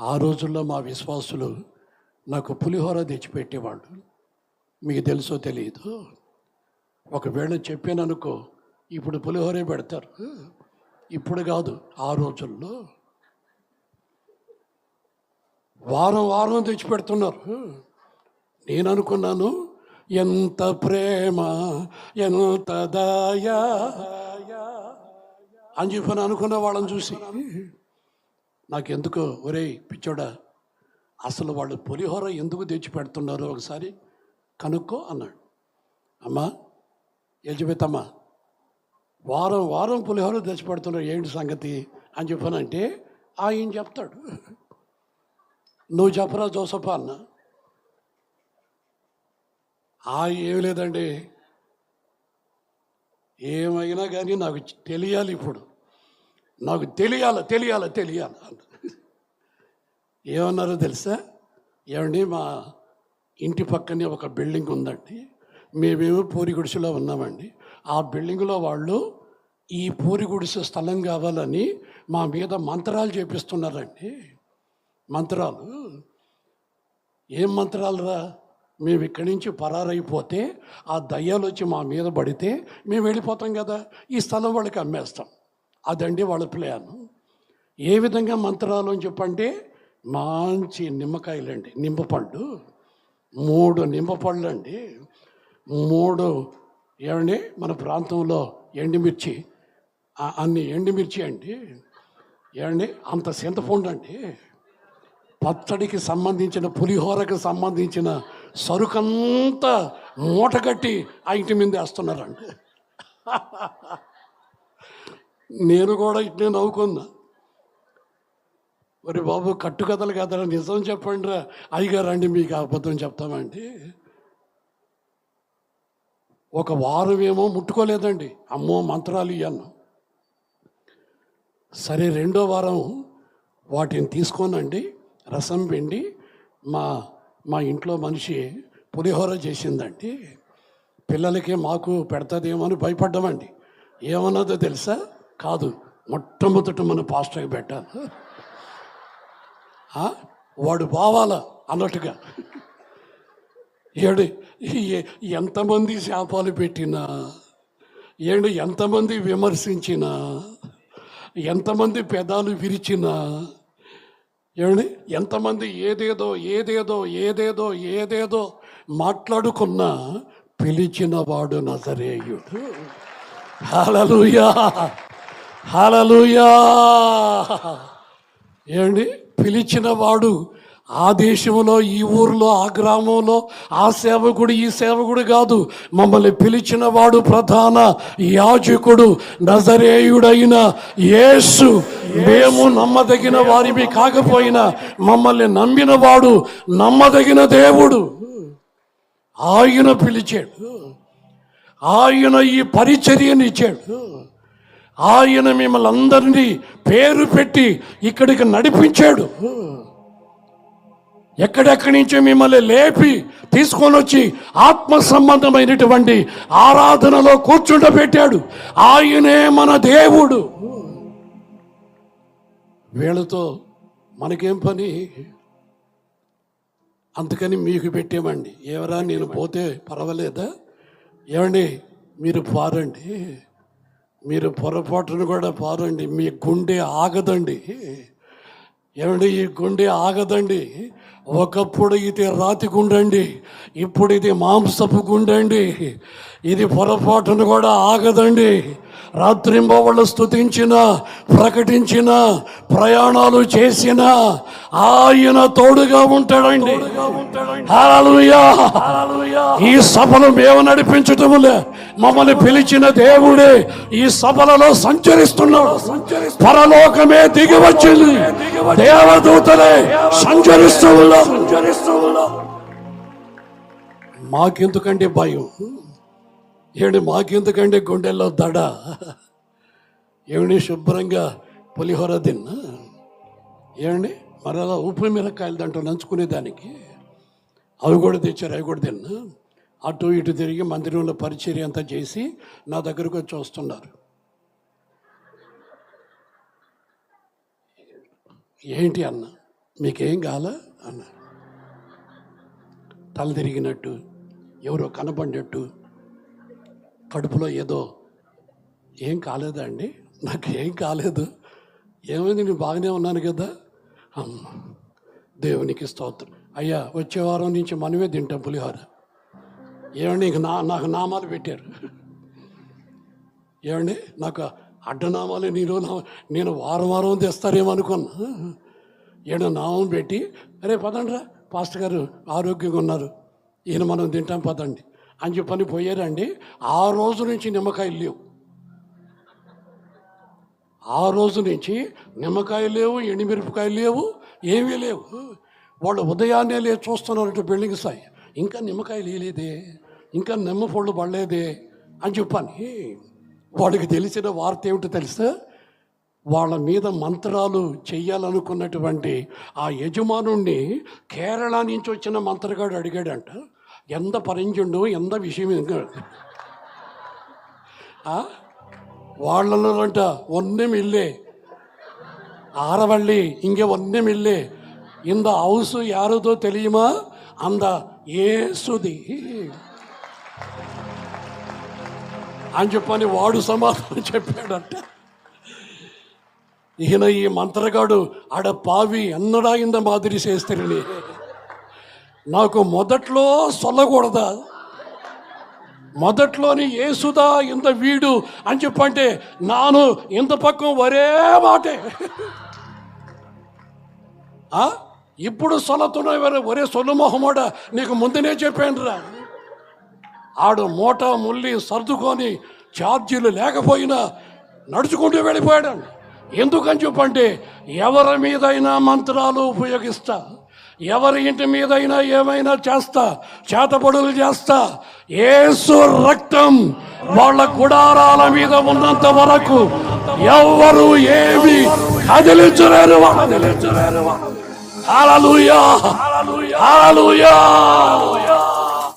ఆ రోజుల్లో మా విశ్వాసులు నాకు పులిహోర తెచ్చిపెట్టేవాళ్ళు. మీకు తెలుసో తెలియదు? ఒకవేళ చెప్పాను అనుకో ఇప్పుడు పులిహోరే పెడతారు. ఇప్పుడు కాదు ఆ రోజుల్లో. వారం వారం తెచ్చి పెడుతున్నారు నేను అనుకున్నాను ఎంత ప్రేమ ఎంత దయా అని చెప్పని అనుకున్న వాళ్ళని చూసి నాకెందుకో ఒరేయ్ పిచ్చోడా అసలు వాళ్ళు పులిహోర ఎందుకు తెచ్చి పెడుతున్నారో ఒకసారి కనుక్కో అన్నాడు. అమ్మా యజబెతమ్మ వారం వారం పులిహోర తెచ్చి పెడుతున్నారు ఏంటి సంగతి అని చెప్పానంటే ఆయన చెప్తాడు. నువ్వు చెప్పరా జోసఫ అన్న? ఆ ఏం లేదండి. ఏమైనా కానీ నాకు తెలియాలి ఇప్పుడు. నాకు తెలియాల తెలియాల తెలియాల ఏమన్నారో తెలుసా? ఏమండి మా ఇంటి పక్కనే ఒక బిల్డింగ్ ఉందండి. మేమేమో పూరిగుడిసెలో ఉన్నామండి. ఆ బిల్డింగ్లో వాళ్ళు ఈ పూరిగుడిసె స్థలం కావాలని మా మీద మంత్రాలు చేపిస్తున్నారండి. మంత్రాలు? ఏం మంత్రాలు రా మేము ఇక్కడి నుంచి పరారైపోతే ఆ దయ్యాలు వచ్చి మా మీద పడితే మేము వెళ్ళిపోతాం కదా. ఈ స్థలం వాళ్ళకి అమ్మేస్తాం. అదండి వాళ్ళ ప్లాన్. ఏ విధంగా మంత్రాలు అని చెప్పంటే మంచి నిమ్మకాయలండి నిమ్మపండు మూడు నిమ్మపళ్ళు అండి మూడు ఏమండి మన ప్రాంతంలో ఎండుమిర్చి అన్ని ఎండుమిర్చి అండి. ఏమండి అంత చింతపండు అండి పచ్చడికి సంబంధించిన పులిహోరకు సంబంధించిన సరుకంతా మూటగట్టి ఆ ఇంటి మీద వేస్తున్నారండి. నేను కూడా ఇట్నే నవ్వుకున్నా. మరి బాబు కట్టుకథలు కదరా నిజం చెప్పండి రా. అయ్యగారండి మీకు అబద్ధం చెప్తామండి ఒక వారం ఏమో ముట్టుకోలేదండి. అమ్మో మంత్రాలు ఇవ్వను సరే రెండో వారం వాటిని తీసుకోనండి. రసం పిండి మా మా ఇంట్లో మనిషి పులిహోర చేసిందండి. పిల్లలకి మాకు పెడతదేమో అని భయపడ్డామండి. ఏమన్నదో తెలుసా? కాదు మొట్టమొదట మన పాస్టర్కి పెట్టాను వాడు బావాలా అన్నట్టుగా. ఏడు ఏ- ఎంతమంది శాపాలు పెట్టినా ఏడు ఎంతమంది విమర్శించినా ఎంతమంది పెదాలు విరిచినా ఏమండి ఎంతమంది ఏదేదో ఏదేదో ఏదేదో ఏదేదో మాట్లాడుకున్నా పిలిచిన వాడు నజరేయుడు. హలలుయా హలలుయా. ఏమండి? పిలిచిన వాడు ఆ దేశంలో ఈ ఊర్లో ఆ గ్రామంలో ఆ సేవకుడు ఈ సేవకుడు కాదు. మమ్మల్ని పిలిచిన వాడు ప్రధాన యాజకుడు నజరేయుడైన యేసు. మేము నమ్మదగిన వారివి కాకపోయినా మమ్మల్ని నమ్మిన వాడు నమ్మదగిన దేవుడు. ఆయన పిలిచాడు. ఆయన ఈ పరిచర్యనిచ్చాడు. ఇచ్చాడు ఆయన మిమ్మల్ని అందరినీ పేరు పెట్టి ఇక్కడికి నడిపించాడు. ఎక్కడెక్కడి నుంచో మిమ్మల్ని లేపి తీసుకొని వచ్చి ఆత్మ సంబంధమైనటువంటి ఆరాధనలో కూర్చుండబెట్టాడు. ఆయనే మన దేవుడు. వీళ్ళతో మనకేం పని? అందుకని మీకు పెట్టామండి ఎవరా నేను పోతే పర్వాలేదా? ఏమండి మీరు పారండి. మీరు పొరపాటును కూడా పారండి. మీ గుండె ఆగదండి. ఏమండి? ఈ గుండె ఆగదండి. ఒకప్పుడు ఇది రాతి గుండండి ఇప్పుడు ఇది మాంసపు గుండండి ఇది పొరపాటును కూడా ఆగదండి. రాత్రింబవళ్ళు స్తుతించిన ప్రకటించిన ప్రయాణాలు చేసిన ఆయన తోడుగా ఉంటాడండి. ఈ సభను మేము నడిపించటములే. మమ్మల్ని పిలిచిన దేవుడే ఈ సభలలో సంచరిస్తున్నాడు. పరలోకమే దిగి వచ్చింది. దేవదూతలే సంచరిస్తూ ఉన్నాం మాకెందుకండి భయం? ఏమిటి మాకెందుకండి గుండెల్లో దడ? ఏమిటి శుభ్రంగా పులిహోర తిన్నా? ఏమండి మరలా ఉప్పు మిరకాయలు దాంట్లో నంచుకునేదానికి అవి కూడా తెచ్చారు అవి కూడా తిన్నా? అటు ఇటు తిరిగి మందిరంలో పరిచర్య అంతా చేసి నా దగ్గరకు వచ్చి వస్తున్నారు. ఏంటి అన్న? మీకేం కాల అన్నారు తల తిరిగినట్టు ఎవరో కనపడినట్టు కడుపులో ఏదో ఏం కాలేదా అండి? నాకు ఏం కాలేదు. ఏమైంది? నేను బాగానే ఉన్నాను కదా. అమ్మ దేవునికి స్తోత్రం. అయ్యా వచ్చే వారం నుంచి మనమే తింటాం పులిహోర. ఏమండి? ఇంక నా నాకు నామాలు పెట్టారు. ఏమండి? నాకు అడ్డనామాలు నేను నేను వారం వారం తెస్తారేమనుకున్నా. ఏడో నామం పెట్టి అరే పదండ్రా పాస్టర్ గారు ఆరోగ్యంగా ఉన్నారు. ఈయన మనం తింటాం పదండి. అని చెప్పని పోయారండి. ఆ రోజు నుంచి నిమ్మకాయలు లేవు. ఆ రోజు నుంచి నిమ్మకాయలు లేవు ఎండుమిరపకాయలు లేవు ఏమీ లేవు. వాళ్ళు ఉదయాన్నే లేచి చూస్తున్నారంటే బిల్డింగ్ స్థాయి ఇంకా నిమ్మకాయలు వేయలేదే ఇంకా నిమ్మ పళ్ళు పడలేదే అని చెప్పని వాడికి తెలిసిన వార్త ఏమిటో తెలుసా? వాళ్ళ మీద మంత్రాలు చెయ్యాలనుకున్నటువంటి ఆ యజమానుణ్ణి కేరళ నుంచి వచ్చిన మంత్రగాడు అడిగాడంట ఎంత పరంజుండు ఎంత విషయం వాళ్ళలో అంట ఒన్నే మిల్లే. ஆரவள்ளி இங்கே ఇల్లే இல்லை இந்த హౌస్ யாருதோ తెలియమా? అంద ఏసుది. అని చెప్పని వాడు సమాధానం చెప్పాడంటే. ఈయన ఈ మంత్రగాడు ఆడ పావి ఎన్నడా ఇంద మాదిరి చేస్తారని. నాకు మొదట్లో సొల్లకూడదా? మొదట్లోని ఏసుదా ఇంత వీడు అని చెప్పంటే నాను ఇంత పక్కం ఒరే మాటే. ఇప్పుడు సొలతున్నాయి ఒరే సొల్లు మొహమోడ నీకు ముందునే చెప్పాను రా ఆడు మూట ముల్లి సర్దుకొని ఛార్జీలు లేకపోయినా నడుచుకుంటూ వెళ్ళిపోయాడు ఎందుకని చెప్పంటే ఎవరి మీదైనా మంత్రాలు ఉపయోగిస్తా ఎవరి ఇంటి మీదైనా ఏమైనా చేస్తా చేతబడులు చేస్తా ఏసు రక్తం వాళ్ళ గుడారాల మీద ఉన్నంత వరకు ఎవరు ఏమి కదిలించలేరు. కదిలించలేరు. హల్లెలూయా.